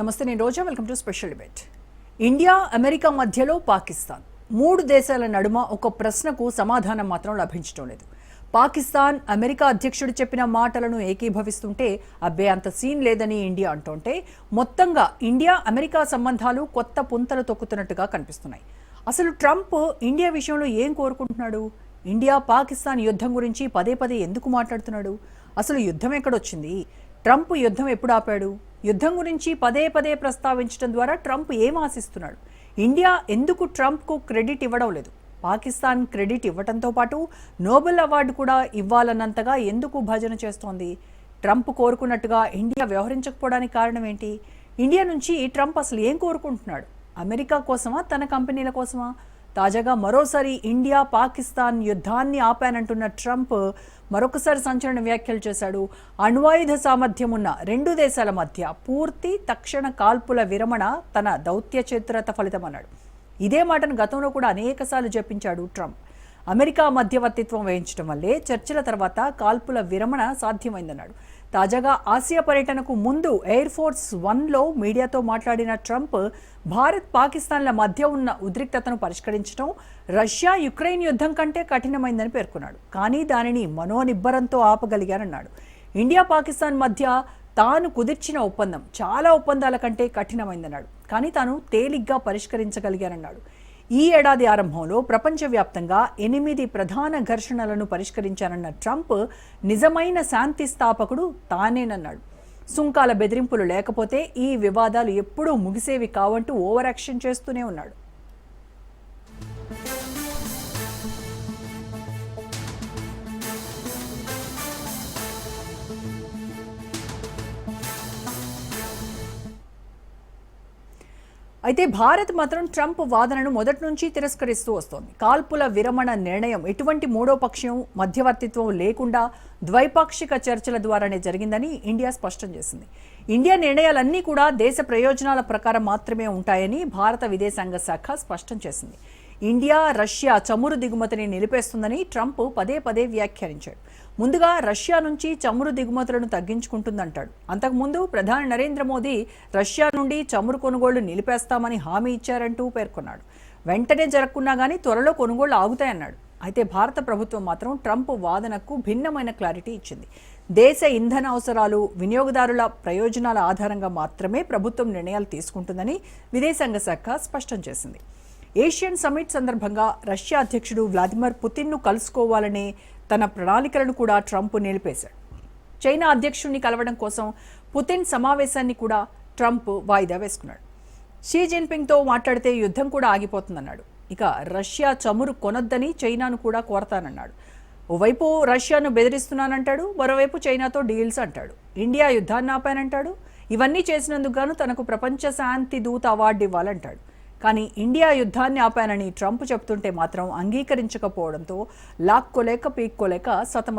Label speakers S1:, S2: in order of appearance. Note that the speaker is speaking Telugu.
S1: నమస్తే నేను Roja. Welcome to special debate. India America మధ్యలో పాకిస్తాన్. మూడు దేశాల నడుమ ఒక ప్రశ్నకు సమాధానం మాత్రం లభించడం లేదు. పాకిస్తాన్ అమెరికా అధ్యక్షుడు చెప్పిన మాటలను ఏకీభవిస్తుంటే అబ్బే అంత సీన్ లేదని ఇండియా అంటుంటే మొత్తంగా ఇండియా అమెరికా సంబంధాలు కొత్త పుంతలు తొక్కుతున్నట్టుగా కనిపిస్తున్నాయి. అసలు ట్రంప్ ఇండియా విషయంలో ఏం కోరుకుంటున్నాడు? ఇండియా పాకిస్తాన్ యుద్ధం గురించి పదే పదే ఎందుకు మాట్లాడుతున్నాడు? అసలు యుద్ధం ఎక్కడొచ్చింది? ట్రంప్ యుద్ధం ఎప్పుడు ఆపాడు? యుద్ధం గురించి పదే పదే ప్రస్తావించడం ద్వారా ట్రంప్ ఏం ఆశిస్తున్నాడు? ఇండియా ఎందుకు ట్రంప్కు క్రెడిట్ ఇవ్వడం లేదు? పాకిస్తాన్ క్రెడిట్ ఇవ్వడంతో పాటు నోబెల్ అవార్డు కూడా ఇవ్వాలన్నంతగా ఎందుకు భజన చేస్తోంది? ట్రంప్ కోరుకున్నట్టుగా ఇండియా వ్యవహరించకపోవడానికి కారణం ఏంటి? ఇండియా నుంచి ట్రంప్ అసలు ఏం కోరుకుంటున్నాడు? అమెరికా కోసమా? తన కంపెనీల కోసమా? తాజాగా మరోసారి ఇండియా పాకిస్తాన్ యుద్ధాన్ని ఆపానంటున్న ట్రంప్ మరొకసారి సంచలన వ్యాఖ్యలు చేశాడు. అణ్వాయుధ సామర్థ్యం ఉన్న రెండు దేశాల మధ్య పూర్తి తక్షణ కాల్పుల విరమణ తన దౌత్యచేతురత ఫలితమన్నాడు. ఇదే మాటను గతంలో కూడా అనేకసార్లు జపించాడు ట్రంప్. అమెరికా మధ్యవర్తిత్వం వహించడం వల్లే చర్చల తర్వాత కాల్పుల విరమణ సాధ్యమైందన్నాడు. తాజాగా ఆసియా పర్యటనకు ముందు ఎయిర్ ఫోర్స్ వన్లో మీడియాతో మాట్లాడిన ట్రంప్ భారత్ పాకిస్తాన్ల మధ్య ఉన్న ఉద్రిక్తతను పరిష్కరించడం రష్యా యుక్రెయిన్ యుద్ధం కంటే కఠినమైందని పేర్కొన్నాడు. కానీ దానిని మనోనిబ్బరంతో ఆపగలిగానన్నాడు ఇండియా పాకిస్తాన్ మధ్య తాను కుదిర్చిన ఒప్పందం చాలా ఒప్పందాల కంటే కఠినమైందన్నాడు. కానీ తాను తేలిగ్గా పరిష్కరించగలిగానన్నాడు ఈ ఏడాది ఆరంభంలో ప్రపంచవ్యాప్తంగా ఎనిమిది ప్రధాన ఘర్షణలను పరిష్కరించారన్న ట్రంప్ నిజమైన శాంతి స్థాపకుడు తానేనన్నాడు. సుంకాల బెదిరింపులు లేకపోతే ఈ వివాదాలు ఎప్పుడూ ముగిసేవి కావంటూ ఓవర్ యాక్షన్ చేస్తూనే ఉన్నాడు. అయితే భారత్ మాత్రం ట్రంప్ వాదనను మొదటి నుంచి తిరస్కరిస్తూ వస్తోంది. కాల్పుల విరమణ నిర్ణయం ఎటువంటి మూడో పక్షం మధ్యవర్తిత్వం లేకుండా ద్వైపాక్షిక చర్చల ద్వారానే జరిగిందని ఇండియా స్పష్టం చేసింది. ఇండియా నిర్ణయాలన్నీ కూడా దేశ ప్రయోజనాల ప్రకారం మాత్రమే ఉంటాయని భారత విదేశాంగ శాఖ స్పష్టం చేసింది. ఇండియా రష్యా చమురు దిగుమతిని నిలిపేస్తుందని ట్రంప్ పదే పదే వ్యాఖ్యానించాడు. ముందుగా రష్యా నుంచి చమురు దిగుమతులను తగ్గించుకుంటుందంటాడు. అంతకుముందు ప్రధాని నరేంద్ర మోదీ రష్యా నుండి చమురు కొనుగోళ్ళు నిలిపేస్తామని హామీ ఇచ్చారంటూ పేర్కొన్నాడు. వెంటనే జరగకున్నా కానీ త్వరలో కొనుగోళ్ళు ఆగుతాయన్నాడు. అయితే భారత ప్రభుత్వం మాత్రం ట్రంప్ వాదనకు భిన్నమైన క్లారిటీ ఇచ్చింది. దేశ ఇంధన అవసరాలు వినియోగదారుల ప్రయోజనాల ఆధారంగా మాత్రమే ప్రభుత్వం నిర్ణయాలు తీసుకుంటుందని విదేశాంగ శాఖ స్పష్టం చేసింది. ఏషియన్ సమ్మిట్ సందర్భంగా రష్యా అధ్యక్షుడు వ్లాదిమిర్ పుతిన్ను కలుసుకోవాలనే తన ప్రణాళికలను కూడా ట్రంప్ నిలిపేశాడు. చైనా అధ్యక్షుడిని కలవడం కోసం పుతిన్ సమావేశాన్ని కూడా ట్రంప్ వాయిదా వేసుకున్నాడు. షీ జిన్పింగ్తో మాట్లాడితే యుద్ధం కూడా ఆగిపోతుందన్నాడు. ఇక రష్యా చమురు కొనొద్దని చైనాను కూడా కోరతానన్నాడు. ఓవైపు రష్యాను బెదిరిస్తున్నానంటాడు మరోవైపు చైనాతో డీల్స్ అంటాడు. ఇండియా యుద్ధాన్ని ఆపానంటాడు ఇవన్నీ చేసినందుకు గాను తనకు ప్రపంచ శాంతి దూత అవార్డు ఇవ్వాలంటాడు. కానీ ఇండియా యుద్ధాన్ని ఆపానని ట్రంప్ చెప్తుంటే మాత్రం అంగీకరించకపోవడంతో లాక్కోలేక పీక్కోలేక సతమ